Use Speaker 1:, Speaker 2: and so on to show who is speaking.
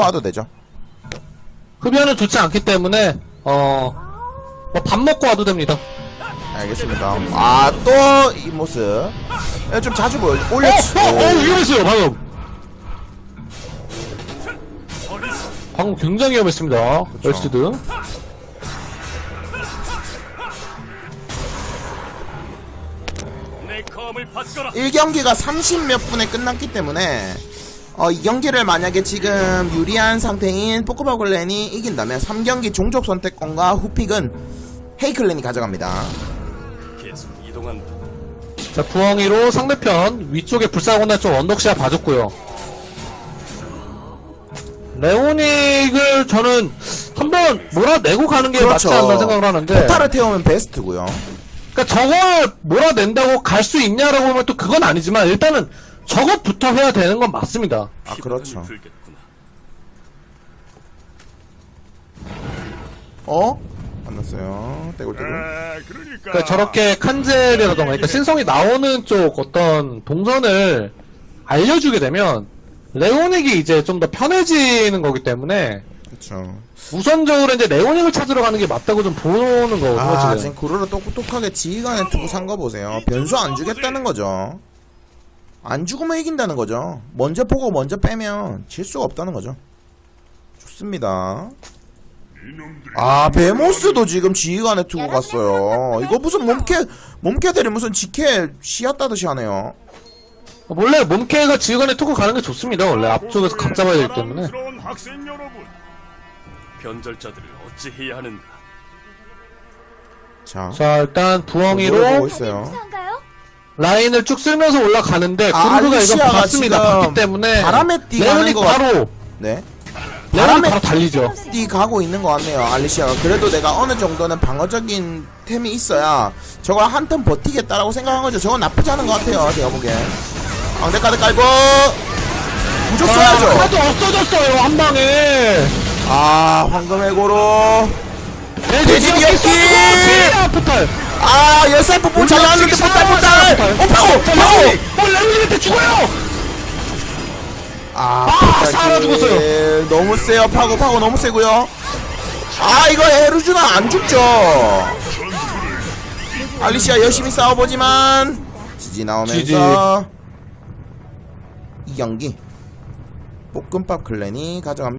Speaker 1: 와도 되죠.
Speaker 2: 흡연은 좋지 않기 때문에 어뭐밥 먹고 와도 됩니다.
Speaker 1: 알겠습니다. 아, 또 이 모습. 예, 좀 자주 보여.
Speaker 2: 어,
Speaker 1: 올려치.
Speaker 2: 어, 어, 위험했어요 방금. 방금 굉장히 위험했습니다. 웰스드.
Speaker 3: 내 검을 받거라.
Speaker 1: 1경기가 30 몇 분에 끝났기 때문에 어, 이 경기를 만약에 지금 유리한 상태인 포크바글렌이 이긴다면 3경기 종족 선택권과 후픽은 헤이클렌이 가져갑니다.
Speaker 3: 계속 이동한다.
Speaker 2: 자 부엉이로 상대편 위쪽에 불사고나 쪽 언덕시야 봐줬고요. 레오닉을 저는 한번 몰아내고 가는 게 맞지 않나 생각을 하는데
Speaker 1: 포탈을 태우면 베스트고요.
Speaker 2: 그러니까 저걸 몰아낸다고 갈 수 있냐라고 하면 또 그건 아니지만 일단은 저것부터 해야 되는 건 맞습니다.
Speaker 1: 아 그렇죠. 어? 만났어요. 떼굴 떼굴.
Speaker 3: 아, 그러니까.
Speaker 2: 그러니까 저렇게 칸젤이라던가 그러니까 신성이 나오는 쪽 어떤 동선을 알려주게 되면 레오닉이 이제 좀 더 편해지는 거기 때문에
Speaker 1: 그렇죠.
Speaker 2: 우선적으로 이제 레오닉을 찾으러 가는 게 맞다고 좀 보는 거거든요
Speaker 1: 아
Speaker 2: 지금.
Speaker 1: 지금 구르를 똑똑하게 지휘관에 두고 산 거 보세요. 변수 안 주겠다는 거죠. 안 죽으면 이긴다는 거죠. 먼저 보고 먼저 빼면 질 수가 없다는 거죠. 좋습니다. 아 베모스도 지금 지휘관에 두고 갔어요. 이거 무슨 몸캐 몸캐들이 무슨 직캐 씨앗 따듯이 하네요.
Speaker 2: 원래 몸캐가 지휘관에 투고 가는 게 좋습니다 원래 앞쪽에서 각 잡아야 되기 때문에
Speaker 3: 사랑스러운 학생 여러분. 변절자들을 어찌 해야 하는가?
Speaker 1: 자,
Speaker 2: 자 일단 부엉이로
Speaker 1: 보고 있어요.
Speaker 2: 라인을 쭉 쓸면서 올라가는데
Speaker 1: 아,
Speaker 2: 구르르가 이거
Speaker 1: 알리시아가
Speaker 2: 봤습니다.
Speaker 1: 지금
Speaker 2: 봤기 때문에
Speaker 1: 바람에
Speaker 2: 레오닉
Speaker 1: 것 같-
Speaker 2: 바로
Speaker 1: 네.
Speaker 2: 레오닉
Speaker 1: 바람에
Speaker 2: 바로 달리죠.
Speaker 1: 뛰 가고 있는 것 같네요 알리시아가. 그래도 내가 어느 정도는 방어적인 템이 있어야 저걸 한 턴 버티겠다라고 생각한 거죠. 저건 나쁘지 않은 것 같아요 제가 보기엔. 방대 카드 깔고 무적
Speaker 2: 아,
Speaker 1: 써야죠.
Speaker 2: 카드 없어졌어요 한 방에.
Speaker 1: 아 황금 해고로. 돼지
Speaker 2: 돼지!
Speaker 1: 기억기
Speaker 2: 포탈.
Speaker 1: 아 열살 뽀뽀 잘 나왔는데 포탈 포탈 어 파고 파고
Speaker 2: 어 레오닉한테 죽어요!
Speaker 1: 아,
Speaker 2: 아,
Speaker 1: 킬.
Speaker 2: 죽었어요.
Speaker 1: 너무 세요. 파고 파고 너무 세고요. 아 이거 에르주나 안 죽죠. 알리시아 열심히 싸워보지만 지지 나오면서 이 경기. 볶음밥 클랜이 가져갑니다